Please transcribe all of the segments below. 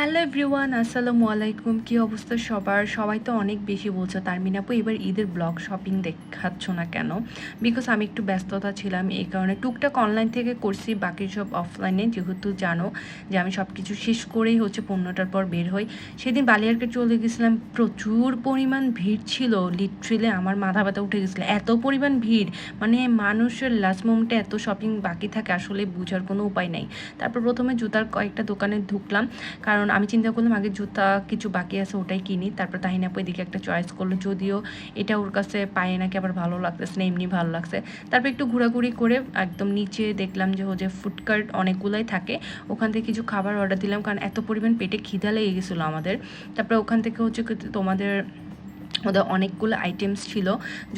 Hello everyone, আসসালামু আলাইকুম। কী অবস্থা সবার? সবাই তো অনেক বেশি বলছো। তারমিন আপু, এবার ঈদের ব্লগ শপিং দেখাচ্ছ না কেন? বিকজ আমি একটু ব্যস্ততা ছিলাম, এই কারণে টুকটাক অনলাইন থেকে করছি, বাকি সব অফলাইনে যেহেতু জানো যে আমি সব কিছু শেষ করেই হচ্ছে পনেরোটার পর বের হই। সেদিন বালিয়ারকে চলে গেছিলাম, প্রচুর পরিমাণ ভিড় ছিল লিটারেলি আমার মাথা ব্যথা উঠে গেছিল। এত পরিমাণ ভিড় মানে মানুষের লাস্ট মোমেন্টে এত শপিং বাকি থাকে, আসলে বোঝার কোনো উপায় নাই। তারপর প্রথমে জুতার কয়েকটা দোকানে ঢুকলাম, কারণ আমি চিন্তা করলাম, আগে জুতা কিছু বাকি আছে ওটাই কিনি। তারপর তাহিনা আপু এদিকে একটা চয়েস করল, যদিও এটা ওর কাছে পায়ে নাকি আবার ভালো লাগতেছে না, এমনি ভালো লাগছে। তারপর একটু ঘোরাঘুরি করে একদম নিচে দেখলাম যে যে ফুডকার্ট অনেকগুলোই থাকে, ওখান থেকে কিছু খাবার অর্ডার দিলাম, কারণ এত পরিমাণ পেটে খিদা লেগে গেছিল আমাদের। তারপরে ওখান থেকে হচ্ছে তোমাদের ওদের অনেকগুলো আইটেমস ছিল।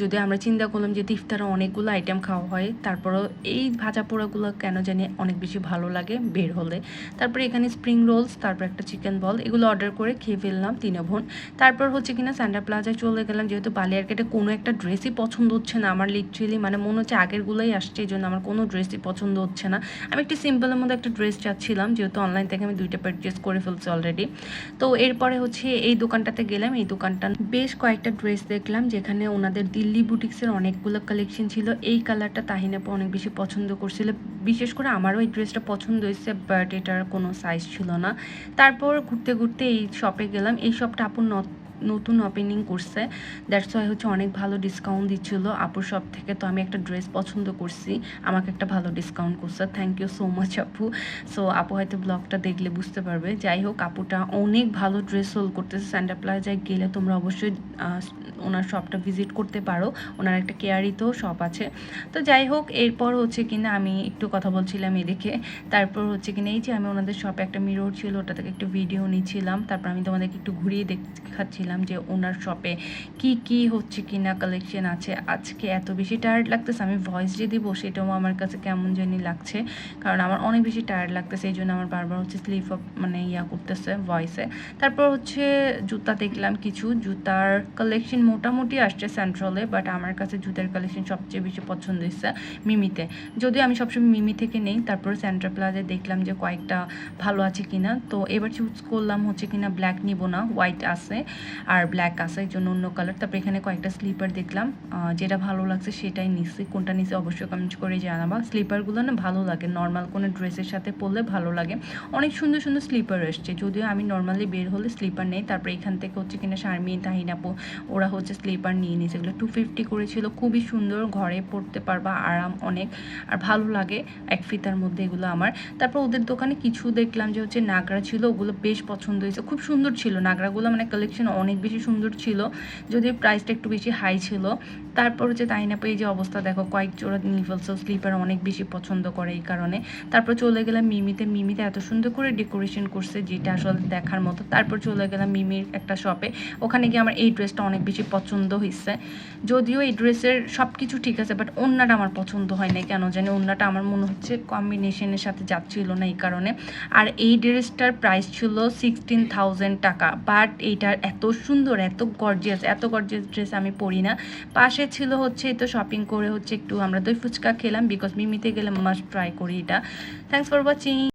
যদি আমরা চিন্তা করলাম যে ইফতারে অনেকগুলো আইটেম খাওয়া হয়, তারপরও এই ভাজা পোড়াগুলো কেন জানি অনেক বেশি ভালো লাগে বের হলে। তারপরে এখানে স্প্রিং রোলস তারপর একটা চিকেন বল এগুলো অর্ডার করে খেয়ে ফেললাম তিন বোন। তারপর হচ্ছে কিনা স্যান্ডা প্লাজায় চলে গেলাম, যেহেতু বালিয়ারকেটে কোনো একটা ড্রেসই পছন্দ হচ্ছে না আমার লিটারেলি মানে মনে হচ্ছে আগেরগুলোই আসছে এই জন্য আমার কোনো ড্রেসই পছন্দ হচ্ছে না। আমি একটি সিম্পলের মধ্যে একটা ড্রেস চাচ্ছিলাম, যেহেতু অনলাইন থেকে আমি দুইটা পারচেস করে ফেলছি অলরেডি তো এরপরে হচ্ছে এই দোকানটাতে গেলাম, এই দোকানটা বেশ কয়েকটা ড্রেস দেখলাম যেখানে ওনাদের দিল্লি বুটিক্সের অনেকগুলো কালেকশন ছিল। এই কালারটা তাহিনাপা অনেক বেশি পছন্দ করছিল। বিশেষ করে আমারও এই ড্রেসটা পছন্দ হয়েছে বাট এটার কোনো সাইজ ছিল না। তারপর ঘুরতে ঘুরতে এই শপে গেলাম। এই শপটা আপুর ন- নতুন ওপেনিং করছে। দ্যাটস ওয়াই হচ্ছে অনেক ভালো ডিসকাউন্ট দিচ্ছিল। আপুর শপ থেকে তো আমি একটা ড্রেস পছন্দ করছি। আমাকে একটা ভালো ডিসকাউন্ট করছে। থ্যাংক ইউ সো মাচ আপু। সো আপু হয়তো ব্লগটা দেখলে বুঝতে পারবে। যাই হোক, আপুটা অনেক ভালো ড্রেস হোল করতেছে। স্যান্ডা প্লাজায় গেলে তোমরা অবশ্যই ওনার শপটা ভিজিট করতে পারো। ওনার একটা কেয়ারিতেও শপ আছে। তো যাই হোক, এরপর হচ্ছে কিনা আমি একটু কথা বলছিলাম এদিকে। তারপর হচ্ছে কিনা এই যে আমি ওনাদের শপে একটা মিরর ছিল, ওটা থেকে একটু ভিডিও নিচ্ছিলাম। তারপর আমি তোমাদেরকে একটু ঘুরিয়ে দেখাচ্ছিলাম। যে ওনার শপে কি কি হচ্ছে কিনা কালেকশন আছে। আজকে এত বেশি টায়ার্ড লাগতেছে, আমি ভয়েস যে দিব সেটাও আমার কাছে কেমন জানি লাগছে। কারণ আমার অনেক বেশি টায়ার্ড লাগতেছে, এই জন্য আমার বারবার হচ্ছে স্লিপ আপ মানে ইয়া করতেছে ভয়েসে তারপর হচ্ছে জুতা দেখলাম কিছু, জুতার কালেকশন মোটামুটি আসছে সেন্ট্রালে বাট আমার কাছে জুতার কালেকশন সবচেয়ে বেশি পছন্দ হয়েছে মিমিতে। যদিও আমি সবসময় মিমি থেকে নেই, তারপর সেন্ট্রাল প্লাজায় দেখলাম যে কয়েকটা ভালো আছে কিনা। তো এবার চুজ করলাম হচ্ছে কিনা ব্ল্যাক নিব না হোয়াইট আছে। আর ব্ল্যাক আছে জন্য অন্য কালার তারপর এখানে কয়েকটা স্লিপার দেখলাম। যেটা ভালো লাগছে সেটাই নিচ্ছি কোনটা নিচ্ছি অবশ্যই কমেন্ট করে জানাবা। স্লিপারগুলো না ভালো লাগে। নর্মাল কোনো ড্রেসের সাথে পরলে ভালো লাগে। অনেক সুন্দর সুন্দর স্লিপার এসছে। যদিও আমি নর্মালি বের হলে স্লিপার নেই। তারপর এখান থেকে হচ্ছে কিনা শারমিন তাহিনাপু ওরা হচ্ছে স্লিপার নিয়ে নিয়েছে এগুলো টু ফিফটি করেছিল। খুবই সুন্দর। ঘরে পড়তে পারবা, আরাম অনেক। আর ভালো লাগে এক ফিতার মধ্যে এগুলো আমার। তারপর ওদের দোকানে কিছু দেখলাম যে হচ্ছে নাগরা ছিল। ওগুলো বেশ পছন্দ হয়েছে। খুব সুন্দর ছিল। নাগরাগুলো মানে কালেকশন অনেক বেশি সুন্দর ছিল যদিও প্রাইসটা একটু বেশি হাই ছিল। তারপর হচ্ছে তাইনাপে এই যে অবস্থা দেখো, কয়েক জোড়া ফেলছে স্লিপার অনেক বেশি পছন্দ করে এই কারণে। তারপর চলে গেলাম মিমিতে মিমিতে এত সুন্দর করে ডেকোরেশন করছে, যেটা আসলে দেখার মতো। তারপর চলে গেলাম মিমির একটা শপে ওখানে গিয়ে আমার এই ড্রেসটা অনেক বেশি পছন্দ হয়েছে যদিও এই ড্রেসের সব কিছু ঠিক আছে বাট অন্যটা আমার পছন্দ হয় না কেন জানি অন্যটা আমার মনে হচ্ছে কম্বিনেশনের সাথে যাচ্ছিল না এই কারণে। আর এই ড্রেসটার প্রাইস ছিল সিক্সটিন থাউজেন্ড টাকা বাট এইটার এত সুন্দর, এত গর্জিয়াস এত গর্জিয়াস ড্রেস আমি পরি না। পাশে ছিল হচ্ছে তো শপিং করে হচ্ছে একটু আমরা দই ফুচকা খেলাম বিকজ মিমিতে গেলে মাস্ট ট্রাই করি এটা। Thanks for watching